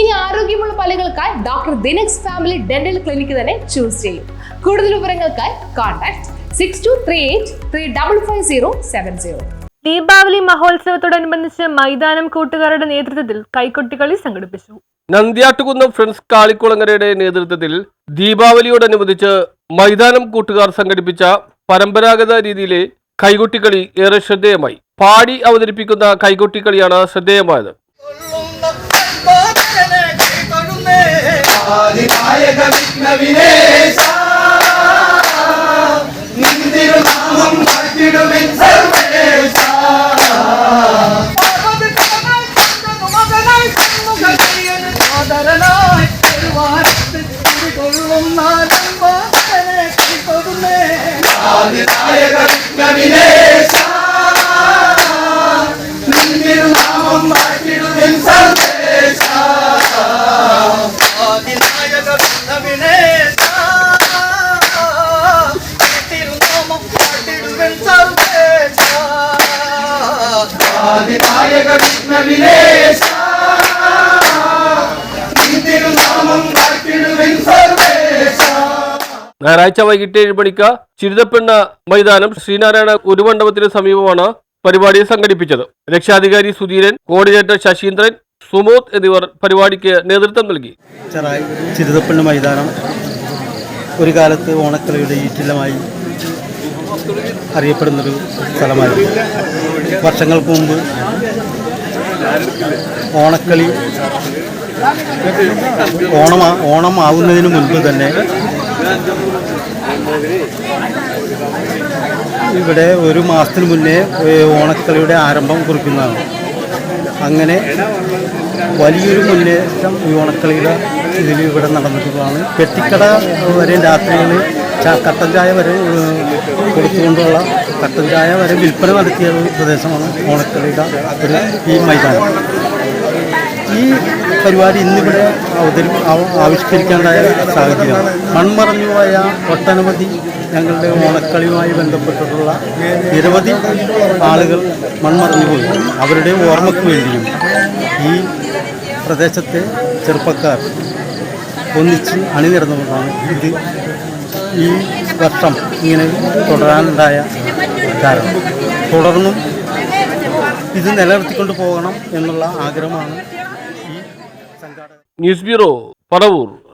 ഇനി ആരോഗ്യമുള്ള പല്ലുകൾക്കായി ഡോക്ടർ ദിനക്സ് ഫാമിലി ഡെന്റൽ ക്ലിനിക്ക് തന്നെ ചൂസ് ചെയ്യും. കൂടുതൽ വിവരങ്ങൾക്കായി contact six two three eight three double five zero seven zero Deepavali മഹോത്സവത്തോടനുബന്ധിച്ച് മൈതാനം കൂട്ടുകാരുടെ നേതൃത്വത്തിൽ കൈക്കൊട്ടിക്കളി സംഘടിപ്പിച്ചു. നന്ദ്യാട്ടുകുന്നം ഫ്രണ്ട്സ് കാളിക്കുളങ്ങരയുടെ നേതൃത്വത്തിൽ ദീപാവലിയോടനുബന്ധിച്ച് മൈതാനം കൂട്ടുകാർ സംഘടിപ്പിച്ച പരമ്പരാഗത രീതിയിലെ കൈകൊട്ടിക്കളി ഏറെ ശ്രദ്ധേയമായി. പാടി അവതരിപ്പിക്കുന്ന കൈകൊട്ടിക്കളിയാണ് ശ്രദ്ധേയമായത്. ఆదినాయక విఘ్న వినేశ నిందిరు నామం భక్తుడు విన్సర్వేశ ఆదినాయక విఘ్న వినే ആദിനായക ഞായറാഴ്ച വൈകിട്ട് ഏഴ് മണിക്ക് ചിരുതപ്പെണ്ണ മൈതാനം ശ്രീനാരായണ ഗുരുമണ്ഡപത്തിന് സമീപമാണ് പരിപാടി സംഘടിപ്പിച്ചത്. രക്ഷാധികാരി സുധീരൻ കോർഡിനേറ്റർ ശശീന്ദ്രൻ സുമോദ് എന്നിവർ പരിപാടിക്ക് നേതൃത്വം നൽകി. ചിരുതപ്പള്ളി മൈതാനം ഒരു കാലത്ത് ഓണക്കളിയുടെ ഈറ്റിലമായി അറിയപ്പെടുന്നൊരു സ്ഥലമായിരുന്നു. വർഷങ്ങൾക്ക് മുമ്പ് ഓണക്കളി ഓണം ഓണം ആവുന്നതിന് മുൻപ് തന്നെ ഇവിടെ ഒരു മാസത്തിന് മുന്നേ ഓണക്കളിയുടെ ആരംഭം കുറിക്കുന്നതാണ്. അങ്ങനെ വലിയൊരു മുന്നേറ്റം ഈ ഓണക്കളിയുടെ ഇതിൽ ഇവിടെ നടന്നിട്ടുള്ളതാണ്. പെട്ടിക്കട വരെ രാത്രികളിൽ കട്ടൻ ചായ വരെ കൊടുത്തുകൊണ്ടുള്ള കട്ടൻ ചായ വരെ വിൽപ്പന നടത്തിയ ഒരു പ്രദേശമാണ് ഓണക്കളിയുടെ ഒരു ഈ മൈതാനം. ഈ പരിപാടി ഇന്നിവിടെ അവതരി ആവിഷ്കരിക്കേണ്ടതായ സാഹചര്യമാണ്. മൺമറഞ്ഞു പോയ ഒട്ടനവധി ഞങ്ങളുടെ ഓണക്കളിയുമായി ബന്ധപ്പെട്ടിട്ടുള്ള നിരവധി ആളുകൾ മൺമറഞ്ഞുപോയി അവരുടെ ഓർമ്മയ്ക്ക് വേണ്ടിയും ഈ പ്രദേശത്തെ ചെറുപ്പക്കാർ ഒന്നിച്ച് അണിനിരന്നുകൊണ്ടാണ് ഇത് ഈ വർഷം ഇങ്ങനെ തുടരാനുണ്ടായ കാരണം. തുടർന്നും ഇത് നിലനിർത്തിക്കൊണ്ട് പോകണം എന്നുള്ള ആഗ്രഹമാണ് ഈ സംഘാടക ന്യൂസ് ബ്യൂറോ പടവൂർ.